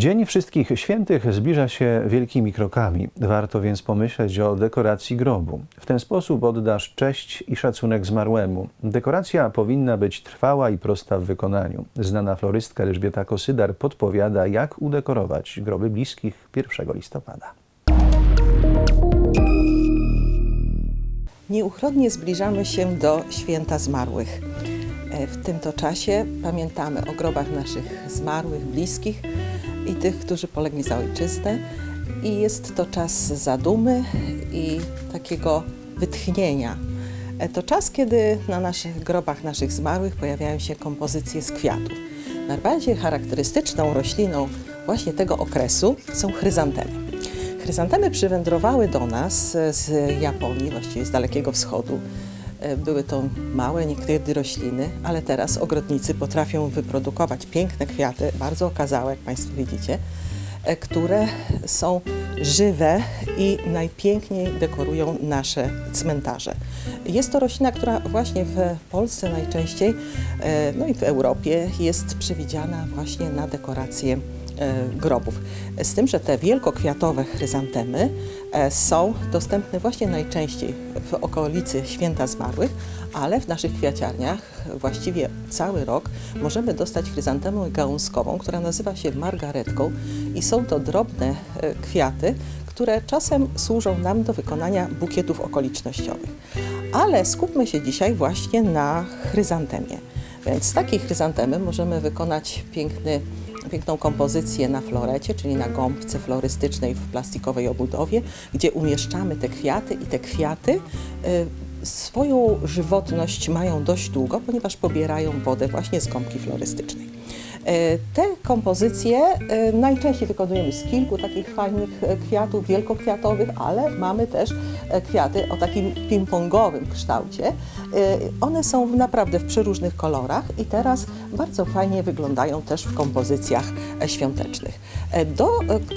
Dzień Wszystkich Świętych zbliża się wielkimi krokami. Warto więc pomyśleć o dekoracji grobu. W ten sposób oddasz cześć i szacunek zmarłemu. Dekoracja powinna być trwała i prosta w wykonaniu. Znana florystka Elżbieta Kosydar podpowiada, jak udekorować groby bliskich 1 listopada. Nieuchronnie zbliżamy się do święta zmarłych. E, W tym to czasie pamiętamy o grobach naszych zmarłych, bliskich i tych, którzy polegli za ojczyznę. I jest to czas zadumy i takiego wytchnienia. E, To czas, kiedy na naszych grobach naszych zmarłych pojawiają się kompozycje z kwiatów. Najbardziej charakterystyczną rośliną właśnie tego okresu są chryzantemy. Chryzantemy przywędrowały do nas e, z Japonii, właściwie z Dalekiego Wschodu. E, Były to małe, niekiedy rośliny, ale teraz ogrodnicy potrafią wyprodukować piękne kwiaty, bardzo okazałe, jak Państwo widzicie, e, które są żywe i najpiękniej dekorują nasze cmentarze. Jest to roślina, która właśnie w Polsce najczęściej, e, no i w Europie jest przewidziana właśnie na dekorację e, grobów. Z tym, że te wielkokwiatowe chryzantemy e, są dostępne właśnie najczęściej w okolicy Święta Zmarłych, ale w naszych kwiaciarniach właściwie cały rok możemy dostać chryzantemę gałązkową, która nazywa się margaretką i są to drobne e, kwiaty, które czasem służą nam do wykonania bukietów okolicznościowych. Ale skupmy się dzisiaj właśnie na chryzantemie. Więc z takiej chryzantemy możemy wykonać piękny, piękną kompozycję na florecie, czyli na gąbce florystycznej w plastikowej obudowie, gdzie umieszczamy te kwiaty i te kwiaty y, swoją żywotność mają dość długo, ponieważ pobierają wodę właśnie z gąbki florystycznej. E, Te kompozycje e, najczęściej wykonujemy z kilku takich fajnych e, kwiatów wielkokwiatowych, ale mamy też kwiaty o takim ping-pongowym kształcie. One są naprawdę w przeróżnych kolorach i teraz bardzo fajnie wyglądają też w kompozycjach świątecznych. Do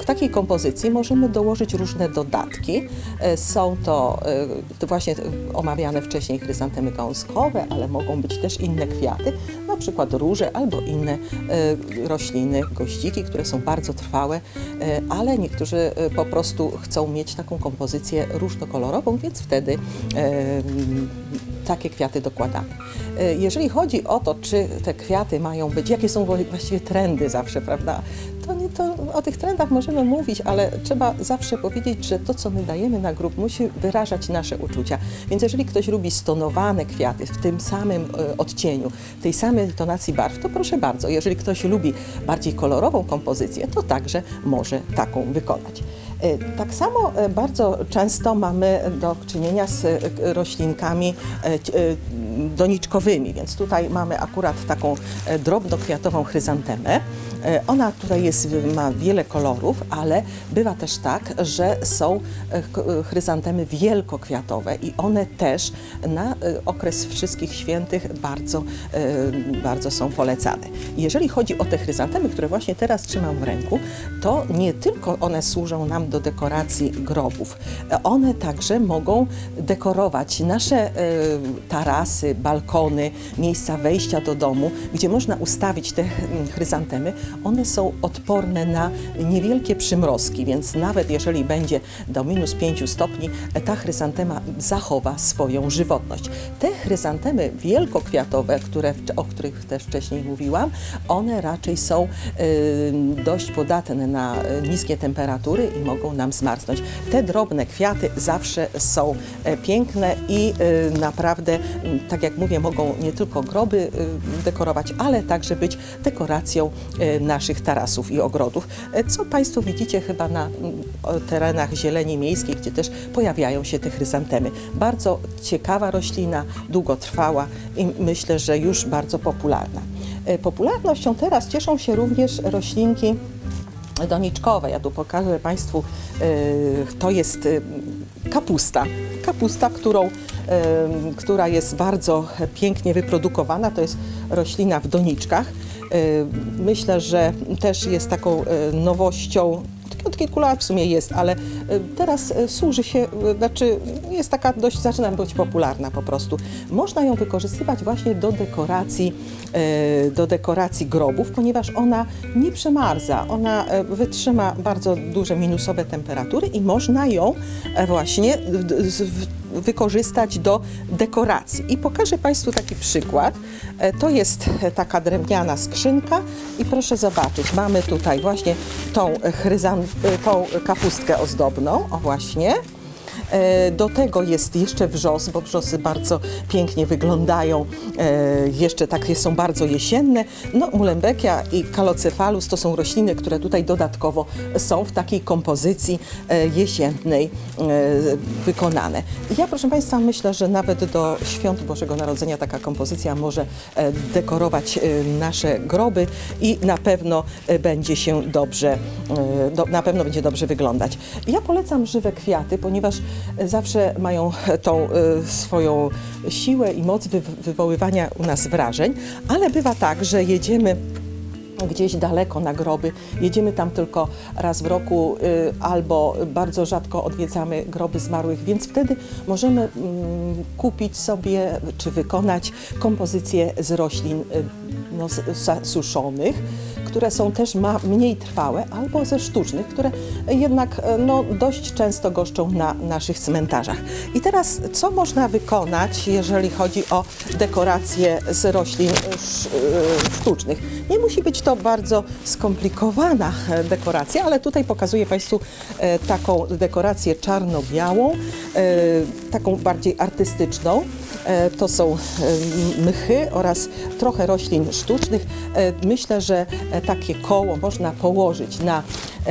takiej kompozycji możemy dołożyć różne dodatki. Są to właśnie omawiane wcześniej chryzantemy gałązkowe, ale mogą być też inne kwiaty, na przykład róże albo inne rośliny, goździki, które są bardzo trwałe, e, ale niektórzy e, po prostu chcą mieć taką kompozycję różnokolorową, więc wtedy e, takie kwiaty dokładamy. E, Jeżeli chodzi o to, czy te kwiaty mają być, jakie są wła- właściwie trendy zawsze, prawda? To, nie, to o tych trendach możemy mówić, ale trzeba zawsze powiedzieć, że to, co my dajemy na grób, musi wyrażać nasze uczucia. Więc jeżeli ktoś lubi stonowane kwiaty w tym samym e, odcieniu, tej samej tonacji barw, to proszę bardzo. Jeżeli ktoś lubi bardziej kolorową kompozycję, to także może taką wykonać. E, Tak samo e, bardzo często mamy do czynienia z e, roślinkami doniczkowymi, więc tutaj mamy akurat taką e, drobnokwiatową chryzantemę. E, Ona tutaj jest, ma wiele kolorów, ale bywa też tak, że są e, ch- chryzantemy wielkokwiatowe i one też na okres wszystkich świętych bardzo, bardzo są polecane. Jeżeli chodzi o te chryzantemy, które właśnie teraz trzymam w ręku, to nie tylko one służą nam do dekoracji grobów, e, one także mogą dekorować nasze e, tarasy, balkony, miejsca wejścia do domu, gdzie można ustawić te mm, chryzantemy. One są odporne na niewielkie przymrozki, więc nawet jeżeli będzie do minus 5 stopni, e, ta chryzantema zachowa swoją żywotność. Te chryzantemy wielkokwiatowe, które, o których też wcześniej mówiłam, one raczej są dość podatne na niskie temperatury i mogą nam zmarznąć. Te drobne kwiaty zawsze są e, piękne i y, naprawdę, tak jak mówię, mogą nie tylko groby y, dekorować, ale także być dekoracją naszych tarasów i ogrodów, e, co Państwo widzicie chyba na terenach zieleni miejskiej, gdzie też pojawiają się te chryzantemy. Bardzo ciekawa roślina, długotrwała i myślę, że już bardzo popularna. E, Popularnością teraz cieszą się również roślinki doniczkowe. Ja tu pokażę Państwu, e, to jest e, kapusta. Kapusta, którą, e, która jest bardzo pięknie wyprodukowana. To jest roślina w doniczkach. Myślę, że też jest taką nowością od kilku lat w sumie jest, ale e, teraz e, służy się, e, znaczy jest taka dość, zaczyna być popularna po prostu. Można ją wykorzystywać właśnie do dekoracji, do dekoracji grobów, ponieważ ona nie przemarza, ona wytrzyma bardzo duże minusowe temperatury i można ją e, właśnie w- w- wykorzystać do dekoracji. I pokażę Państwu taki przykład. E, To jest e, taka drewniana skrzynka i proszę zobaczyć, mamy tutaj właśnie tą, e, chryzan, e, tą kapustkę ozdobną, o właśnie. E, Do tego jest jeszcze wrzos, bo wrzosy bardzo pięknie wyglądają, e, jeszcze takie są bardzo jesienne. No, mulembekia i kalocephalus to są rośliny, które tutaj dodatkowo są w takiej kompozycji e, jesiennej wykonane. Ja, proszę Państwa, myślę, że nawet do świąt Bożego Narodzenia taka kompozycja może dekorować nasze groby i na pewno będzie się dobrze, do, na pewno będzie dobrze wyglądać. Ja polecam żywe kwiaty, ponieważ zawsze mają tą e, swoją siłę i moc wy, wywoływania u nas wrażeń, ale bywa tak, że jedziemy gdzieś daleko na groby. Jedziemy tam tylko raz w roku y, albo bardzo rzadko odwiedzamy groby zmarłych, więc wtedy możemy mm, kupić sobie czy wykonać kompozycje z roślin y, no, suszonych, które są też ma, mniej trwałe, albo ze sztucznych, które jednak e, no, dość często goszczą na naszych cmentarzach. I teraz co można wykonać, jeżeli chodzi o dekoracje z roślin e, e, sztucznych? Nie musi być to bardzo skomplikowana dekoracja, ale tutaj pokazuję Państwu taką dekorację czarno-białą, taką bardziej artystyczną. E, To są e, mchy oraz trochę roślin sztucznych. E, Myślę, że takie koło można położyć na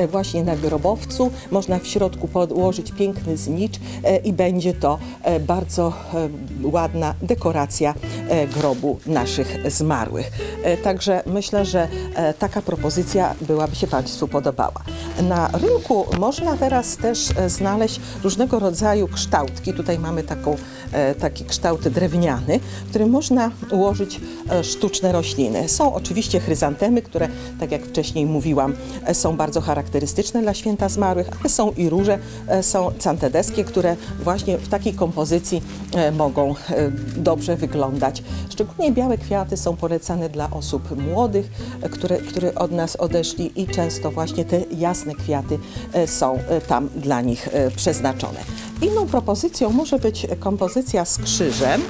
właśnie na grobowcu. Można w środku podłożyć piękny znicz e, i będzie to e, bardzo e, ładna dekoracja e, grobu naszych zmarłych. E, Także myślę, że e, taka propozycja byłaby się Państwu podobała. Na rynku można teraz też e, znaleźć różnego rodzaju kształtki. Tutaj mamy taką, e, taki kształt drewniany, w którym można ułożyć e, sztuczne rośliny. Są oczywiście chryzantemy, które, tak jak wcześniej mówiłam, e, są bardzo charakterystyczne dla święta zmarłych, ale są i róże, e, są cantedeskie, które właśnie w takiej kompozycji e, mogą e, dobrze wyglądać. Szczególnie białe kwiaty są polecane dla osób młodych, które, które od nas odeszli i często właśnie te jasne kwiaty są tam dla nich przeznaczone. Inną propozycją może być kompozycja z krzyżem.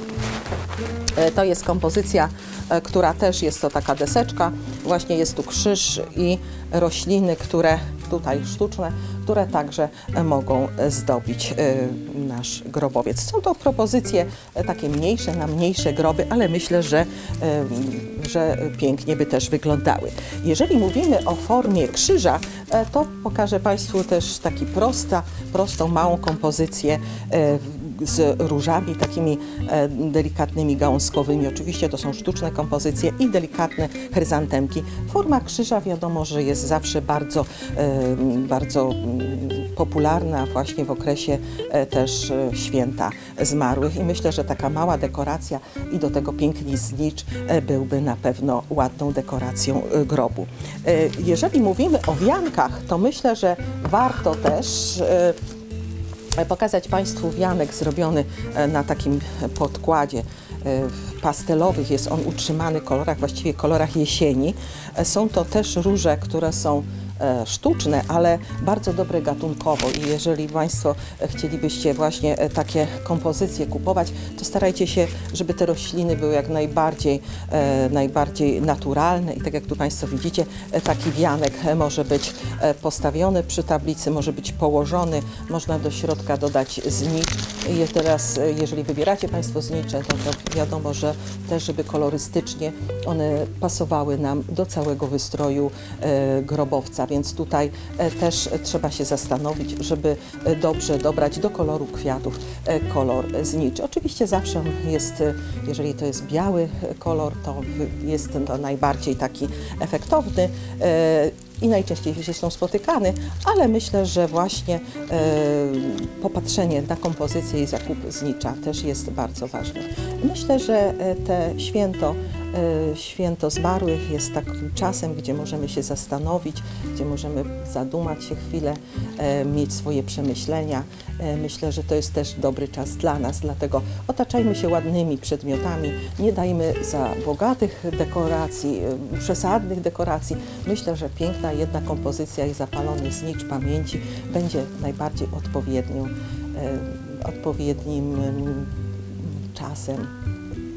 E, To jest kompozycja, e, która też jest to taka deseczka. Właśnie jest tu krzyż i rośliny, które tutaj sztuczne, które także e, mogą zdobić nasz grobowiec. Są to propozycje takie mniejsze na mniejsze groby, ale myślę, że, że pięknie by też wyglądały. Jeżeli mówimy o formie krzyża, to pokażę Państwu też taki prosta, prostą, małą kompozycję z różami takimi e, delikatnymi gałązkowymi. Oczywiście to są sztuczne kompozycje i delikatne chryzantemki. Forma krzyża wiadomo, że jest zawsze bardzo, e, bardzo mm, popularna właśnie w okresie e, też święta zmarłych i myślę, że taka mała dekoracja i do tego piękny znicz byłby na pewno ładną dekoracją grobu. Jeżeli mówimy o wiankach, to myślę, że warto też pokazać Państwu wianek zrobiony e, na takim podkładzie e, pastelowych. Jest on utrzymany w kolorach, właściwie kolorach jesieni. E, Są to też róże, które są e, sztuczne, ale bardzo dobre gatunkowo. I jeżeli Państwo e, chcielibyście właśnie e, takie kompozycje kupować, to starajcie się, żeby te rośliny były jak najbardziej, e, najbardziej naturalne. I tak jak tu Państwo widzicie, e, taki wianek e, może być e, postawiony przy tablicy, może być położony, można do środka dodać znicz. I teraz, e, jeżeli wybieracie Państwo znicze, to, to wiadomo, że też, żeby kolorystycznie one pasowały nam do całego wystroju e, więc tutaj e, też trzeba się zastanowić, żeby e, dobrze dobrać do koloru kwiatów e, kolor zniczy. Oczywiście zawsze on jest, jeżeli to jest biały kolor, to jest to najbardziej taki efektowny. i najczęściej zresztą spotykany, ale myślę, że właśnie e, popatrzenie na kompozycję i zakup znicza też jest bardzo ważne. Myślę, że te święto Święto Zmarłych jest takim czasem, gdzie możemy się zastanowić, gdzie możemy zadumać się chwilę, e, mieć swoje przemyślenia. E, Myślę, że to jest też dobry czas dla nas, dlatego otaczajmy się ładnymi przedmiotami, nie dajmy za bogatych dekoracji, e, przesadnych dekoracji. Myślę, że piękna jedna kompozycja i zapalony znicz pamięci będzie najbardziej odpowiednią, e, odpowiednim em, czasem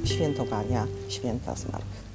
świętowania święta zmarłych.